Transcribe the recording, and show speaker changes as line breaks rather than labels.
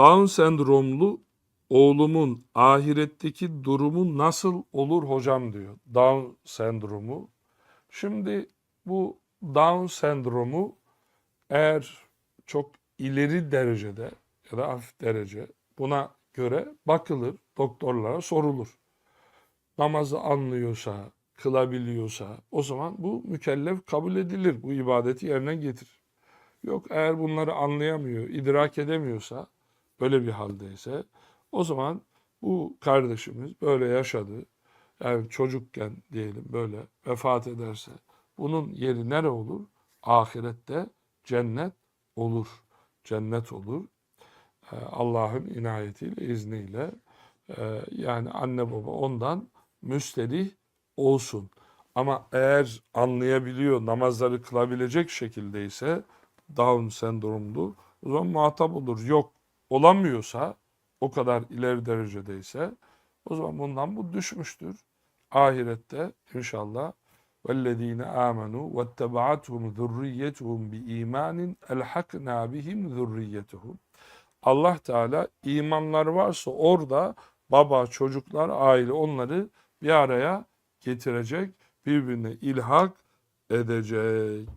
Down sendromlu oğlumun ahiretteki durumu nasıl olur hocam diyor. Down sendromu. Şimdi bu Down sendromu eğer çok ileri derecede ya da hafif derece buna göre bakılır, doktorlara sorulur. Namazı anlıyorsa, kılabiliyorsa o zaman bu mükellef kabul edilir. Bu ibadeti yerine getirir. Yok eğer bunları anlayamıyor, idrak edemiyorsa, böyle bir haldeyse o zaman bu kardeşimiz böyle yaşadı. Yani çocukken diyelim böyle vefat ederse bunun yeri nere olur? Ahirette cennet olur. Cennet olur. Ee, Allah'ın inayetiyle, izniyle Ee, yani anne baba ondan müsterih olsun. Ama eğer anlayabiliyor, namazları kılabilecek şekildeyse Down sendromlu o zaman muhatap olur. Yok olamıyorsa o kadar ileri derecedeyse o zaman bundan bu düşmüştür. Ahirette inşallah وَالَّذ۪ينَ آمَنُوا وَاتَّبَعَتْهُمْ ذُرِّيَّتُهُمْ بِإِيمَانٍ اَلْحَقْنَا بِهِمْ ذُرِّيَّتُهُمْ Allah Teala imanlar varsa orada baba, çocuklar, aile onları bir araya getirecek, birbirine ilhak edecek.